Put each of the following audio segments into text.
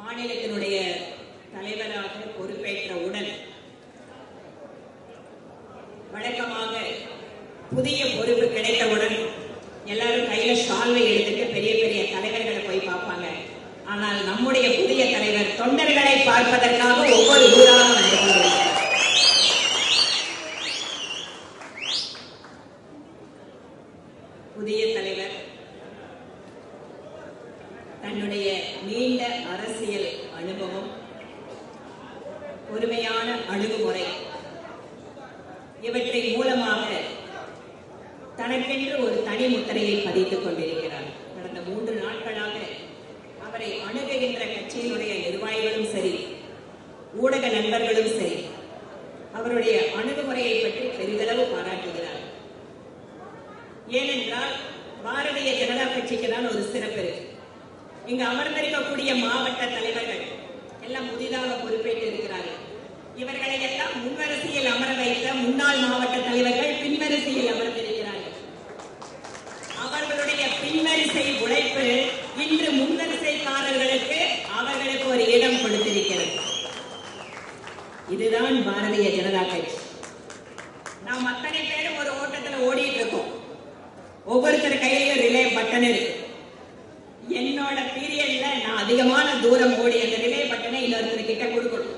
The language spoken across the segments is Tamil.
மாநிலத்தினுடைய தலைவராக பொறுப்பேற்றவுடன் வழக்கமாக புதிய பொறுப்பு கிடைத்தவுடன் எல்லாரும் கையில ஷால்வை எடுத்துட்டு பெரிய பெரிய தலைவர்களை போய் பார்ப்பாங்க. ஆனால் நம்முடைய புதிய தலைவர் தொண்டர்களை பார்ப்பதற்காக ஒவ்வொரு ஊராக வந்து கொண்டிருக்கிறார் புதிய தலைவர் தன்னுடைய நீண்ட அரசியல் அனுபவம் பொறுமையான அணுகுமுறை இவற்றை மூலமாக தனக்கென்று ஒரு தனி முத்திரையை பதித்துக் கொண்டிருக்கிறார். கடந்த மூன்று நாட்களாக அவரை அணுகுகின்ற கட்சியினுடைய நிர்வாகிகளும் சரி ஊடக நண்பர்களும் சரி அவருடைய அணுகுமுறையை பற்றி பெரிதளவு பாராட்டுகிறார். ஏனென்றால் பாரதிய ஜனதா கட்சிக்கு தான் ஒரு சிறப்பு. இருக்கு இங்கு அமர்ந்திருக்கக்கூடிய மாவட்ட தலைவர்கள் எல்லாம் புதிதாக பொறுப்பேற்று இருக்கிறார்கள். இவர்களை எல்லாம் முன்வரிசையில் அமர வைத்த முன்னாள் மாவட்ட தலைவர்கள் பின்வரிசையில் அமர்ந்திருக்கிறார்கள். இதுதான் பாரதிய ஜனதா கட்சி. நாம் அத்தனை பேரும் ஒரு ஓட்டத்துல ஓடிட்டு இருக்கோம் ஒவ்வொருத்தர் கையிலும் ரிலே பட்டன் இருக்கு. என்னோட பீரியட்ல நான் அதிகமான தூரம் ஓடி அந்த ரிலே பட்டனை இன்னொருத்தர் கிட்ட கொடுக்கணும்.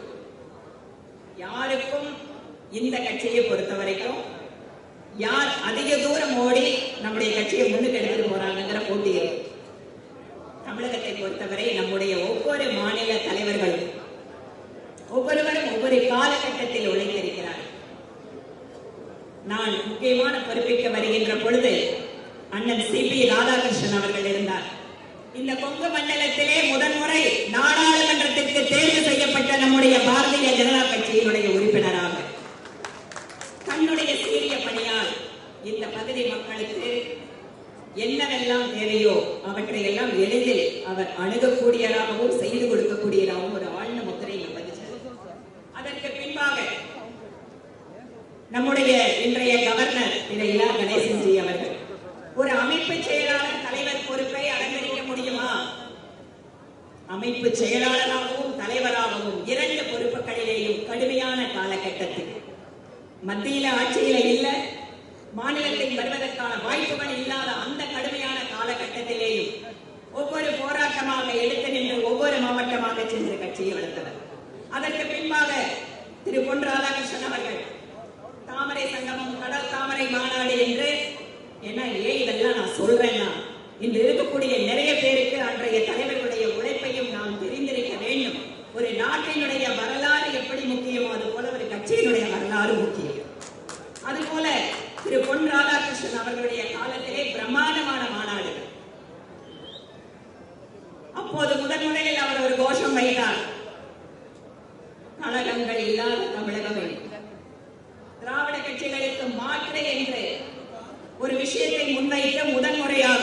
யாருக்கும் இந்த கட்சியை பொறுத்த வரைக்கும் யார் அதிக தூரம் ஓடி நம்முடைய கட்சியை முன்னுக்கு எடுத்துட்டு போறாங்கிற போட்டி இருக்கு. தமிழகத்தை பொறுத்தவரை நம்முடைய ஒவ்வொரு மாநில தலைவர்களும் ஒவ்வொருவரும் ஒரு காலகட்டத்தில் உழைத்திருக்கிறார் நான் முக்கியமான பொறுப்பிக்க வருகின்ற பொழுது அண்ணன் சி. பி. ராதாகிருஷ்ணன் அவர்கள் இருந்தார். இந்த கொங்கு மண்டலத்திலே முதன்முறை நாடாளுமன்றத்திற்கு தேர்வு செய்யப்பட்ட நம்முடைய பாரதிய ஜனதா கட்சியினுடைய உறுப்பினராக. தன்னுடைய சீரிய பணியால் இந்த பகுதி மக்களுக்கு என்னவெல்லாம் தேவையோ அவற்றை எல்லாம் எளிதில் அவர் அணுகக்கூடியதாகவும் செய்து கொடுக்கக்கூடியதாகவும் ஒரு ஆழ்ந்த முத்திரையை பதிச்சது அதற்கு பின்பாக நம்முடைய இன்றைய கவர்னர் திரு இலா கணேசன் ஜி அவர்கள். ஒரு அமைப்பு செயலாளர் தலைவர் பொறுப்பை அலங்கரிக்க முடியுமா? அமைப்பு செயலாளராகவும் தலைவராகவும் இரண்டு பொறுப்புகளிலேயும் கடுமையான காலகட்டத்தில். மத்தியில ஆட்சியில இல்ல மாநிலத்தில் வருவதற்கான வாய்ப்புகள் இல்லாத அந்த கடுமையான காலகட்டத்திலேயும் ஒவ்வொரு போராட்டமாக எடுத்து நின்று ஒவ்வொரு மாவட்டமாக சென்று கட்சியை வளர்த்தவர். அதற்கு பின்பாக திரு பொன் ராதாகிருஷ்ணன் அவர்கள் தாமரை சங்கமம் கடல் தாமரை மாநாடு என்று. என்ன ஏன் இதெல்லாம் நான் சொல்றேன்னா இன்று இருக்கக்கூடிய நிறைய பேருக்கு அன்றைய தலைவர்களுடைய உழைப்பையும் நாம் தெரிந்திருக்க வேண்டும். ஒரு நாட்டினுடைய வரலாறு எப்படி முக்கியமோ? அது போல ஒரு கட்சியினுடைய வரலாறு முக்கியம். அதுபோல திரு பொன் ராதாகிருஷ்ணன் அவர்களுடைய காலத்திலே பிரம்மாண்டமான மாநாடு. அப்போது முதன் முதலில் அவர் ஒரு கோஷம் வைத்தார். கழகங்கள் இல்லாத தமிழகம் கட்சிகளுக்கு என்று ஒரு விஷயத்தை முன்வைத்து முதன்முறையாக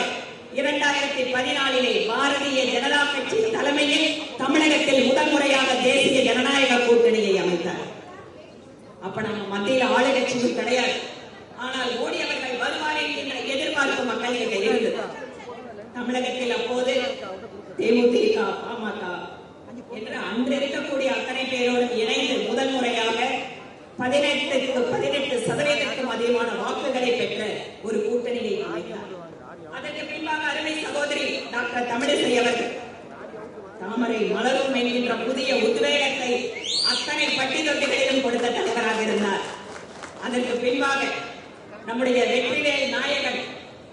இரண்டாயிரத்தி பதினாலிலே பாரதிய ஜனதா கட்சி தலைமையில் தமிழகத்தில் முதன்முறையாக தேசிய ஜனநாயக கூட்டணியை அமைத்தார். அப்ப நம்ம மத்தியில் ஆளுங்கட்சியும் கிடையாது. ஆனால் மோடி அவர்கள் வருவார் என்கின்ற எதிர்பார்ப்பு மக்களிடையே இருந்தது. தமிழகத்தில் அப்போது தேமுதிக பாமக என்று அன்று இருக்கக்கூடிய அத்தனை பேரோடு இணைந்து பதினெட்டுக்கு பதினெட்டு சதவீதத்துக்கும் அதிகமான வாக்குகளை பெற்ற ஒரு கூட்டணியை அமைத்தார். அதற்கு பின்பாக அருமை சகோதரி டாக்டர் தமிழிசை அவர்கள். தாமரை மலரும் என்கின்ற புதிய உத்வேகத்தை அத்தனை பட்டி தொட்டிகளிலும் கொடுத்த தலைவராக இருந்தார். அதற்கு பின்பாக நம்முடைய வெற்றிவேல் நாயகன்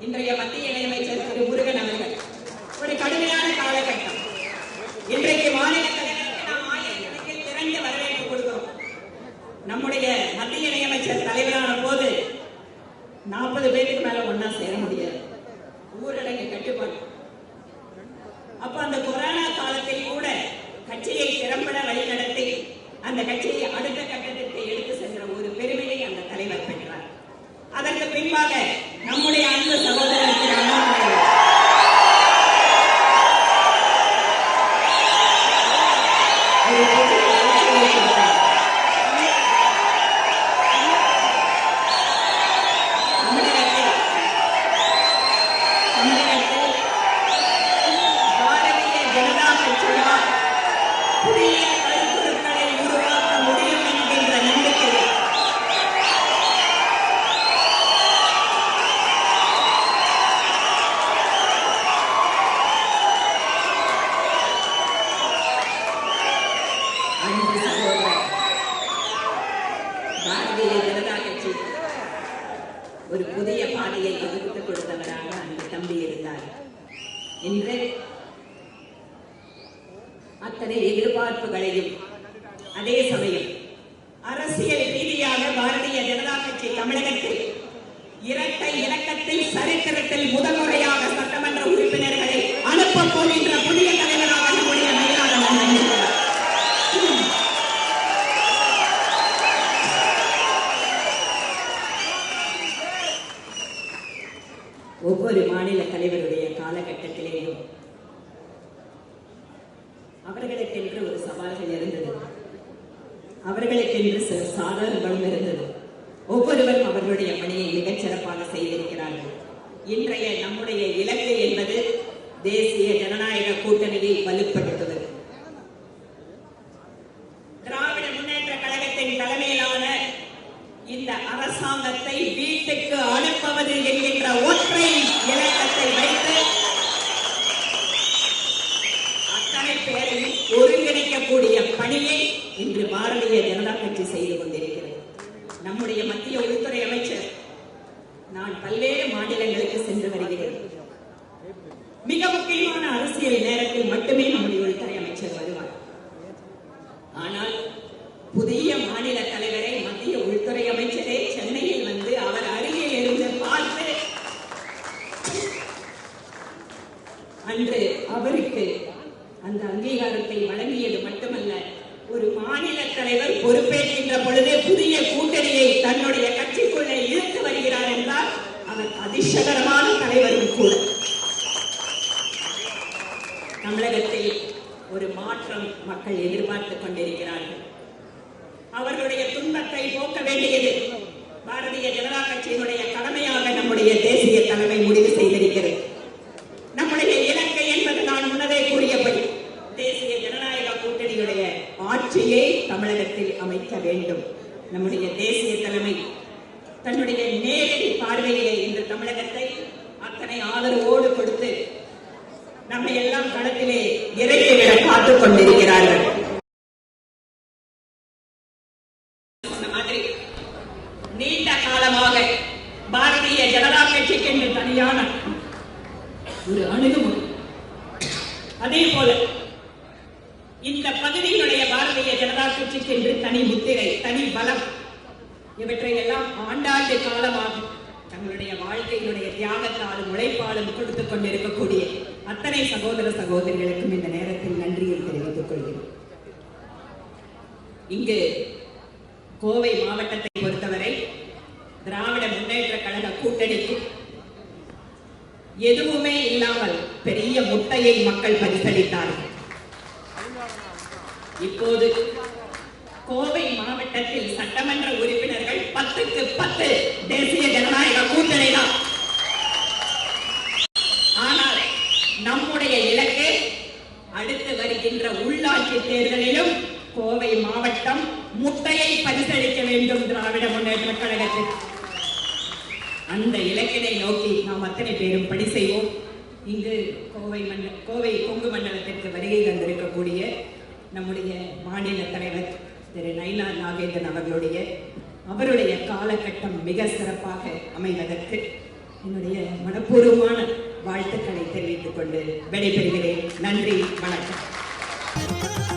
இன்றைய மத்திய இணையமைச்சர் திரு முருகன் அவர்கள். ஒரு கடுமையான காலகட்டம். இன்றைக்கு மாநில அப்ப அந்த கொரோனா காலத்தில் கூட கட்சியை திறம்பட வழிநடத்தி அந்த கட்சியை அடுத்த கட்டத்திற்கு எடுத்து சென்ற ஒரு பெருமையை அந்த தலைவர் பெற்றார். அதற்கு பின்பாக நம்முடைய அன்பு சகோதரர் திரு அண்ணாமலை அவர்கள் ஒரு பெரிய வாய்ப்பை கொடுத்தார். தமிழகத்தில் தமிழகத்தில் பாரதிய ஜனதா கட்சியால் புதிய கருத்துருக்களை உருவாக்க முடியும் என்கின்ற நம்பிக்கையை அன்பு சகோதரர் பாரதிய ஜனதா கட்சி ஒரு புதிய பாதையை வகுத்து கொடுத்தவராக அந்த தம்பி இருந்தார் இன்று அத்தனை எதிர்பார்ப்புகளையும் அதே சமயம் அரசியல் ரீதியாக பாரதிய ஜனதா கட்சி தமிழகத்தில் இரட்டை இலக்கத்தில் சரித்திரத்தில் முதல்முறை சட்டமன்ற உறுப்பினர்களை அனுப்பப் போகின்ற புதிய தலைவராக நம்முடைய மயிலாளர் அண்ணன் இருக்கிறார். ஒவ்வொரு மாநில தலைவருடைய காலகட்டத்திலேயும் அவர்களுக்கென்று ஒரு சவால்கள் இருந்தது அவர்களுக்கென்று சில சாதனங்களும் இருந்தது. ஒவ்வொருவரும் அவர்களுடைய பணியை மிகச் சிறப்பாக செய்திருக்கிறார்கள். இன்றைய நம்முடைய இலக்கு என்பது தேசிய ஜனநாயக கூட்டணியை வலுப்படுத்தும் திராவிட முன்னேற்ற கழகத்தின் தலைமையிலான இந்த அரசாங்கத்தை வீட்டுக்கு அனுப்புவது என்கின்ற ஒற்றை இலக்கத்தை வைத்து அத்தனை பேரையும் ஒருங்கிணைக்கக்கூடிய பணியை இன்று இரண்டாம் ஜனதா செய்து கொண்டிருக்கிறேன் நம்முடைய மத்திய உள்துறை அமைச்சர் நான் பல்வேறு மாநிலங்களுக்கு சென்று வருகிறேன். மிக முக்கியமான அரசியல் நேரத்தில் மட்டுமே நம்முடைய உள்துறை அமைச்சர் வருவார் ஆனால் புதிய மாநில தலைவரை மத்திய உள்துறை அமைச்சரே சென்னையில் வந்து அவர் அருகில் இருந்து பார்த்து அன்று அவருக்கு அந்த அங்கீகாரத்தை வழங்கியது மட்டுமல்ல ஒரு மாநில தலைவர் பொறுப்பேற்கின்ற பொழுது புதிய கூட்டணியை தன்னுடைய கட்சிக்குள்ளே இழுத்து வருகிறார் என்றால் அவர் அதிர்ஷ்டகரமான தலைவரும் கூட தமிழகத்தில் ஒரு மாற்றம் மக்கள் எதிர்பார்த்துக் கொண்டிருக்கிறார்கள். அவர்களுடைய துன்பத்தை போக்க வேண்டியது பாரதிய ஜனதா கட்சியினுடைய கடமையாக நம்முடைய தேசிய தலைமை முடிவு செய்திருக்கிறது. நம்முடைய இலக்கை என்பது நான் முன்னதே கூறியபடி தேசிய ஜனநாயக கூட்டணியுடைய ஆட்சியை தமிழகத்தில் அமைக்க வேண்டும். நம்முடைய தேசிய தலைமை தன்னுடைய நேரடி பார்வையிலே இந்த தமிழகத்தை அத்தனை ஆதரவோடு கொடுத்து நம்மை எல்லாம் களத்திலே இறக்கிவிட காத்துக் கொண்டிருக்கிறார்கள். நீண்ட காலமாக பாரதிய ஜனதா கட்சிக்கு என்று தனியான ஒரு அணுகுமுறை. அதே போல இந்த பகுதியினுடைய பாரதிய ஜனதா கட்சிக்கு என்று தனி முத்திரை தனி பலம் இவற்றை எல்லாம் ஆண்டாண்டு காலமாக தங்களுடைய வாழ்க்கையினுடைய தியாகத்தாலும் உழைப்பாலும் கொடுத்துக் கொண்டிருக்கக்கூடிய அத்தனை சகோதர சகோதரிகளுக்கும் இந்த நேரத்தில் நன்றியை தெரிவித்துக் கொள்கிறேன். இங்கு கோவை மாவட்டத்தை பொறுத்தவரை திராவிட முன்னேற்ற கழக கூட்டணிக்கு எதுவுமே இல்லாமல் பெரிய முட்டையை மக்கள் பரிசளித்தார்கள். இப்போது கோவை மாவட்டத்தில் சட்டமன்ற உறுப்பினர்கள் பத்துக்கு பத்து தேசிய ஜனநாயக கூட்டணி தான். ஆனால் நம்முடைய இலக்கு அடுத்து வருகின்ற உள்ளாட்சி தேர்தலிலும் கோவை மாவட்டம் முட்டையை பரிசளிக்க வேண்டும் திராவிட முன்னேற்ற கழகத்தில். அந்த இலக்கினை நோக்கி நாம் அத்தனை பேரும் பணி செய்வோம். இங்கு கோவை மண்டல கோவை கொங்கு மண்டலத்திற்கு வருகை தந்திருக்கக்கூடிய நம்முடைய மாநில தலைவர் திரு நைனா நாகேந்திரன் அவர்களுடைய அவருடைய காலகட்டம் மிக சிறப்பாக அமைவதற்கு என்னுடைய மனப்பூர்வமான வாழ்த்துக்களை தெரிவித்துக் கொண்டு விடைபெறுகிறேன். நன்றி வணக்கம்.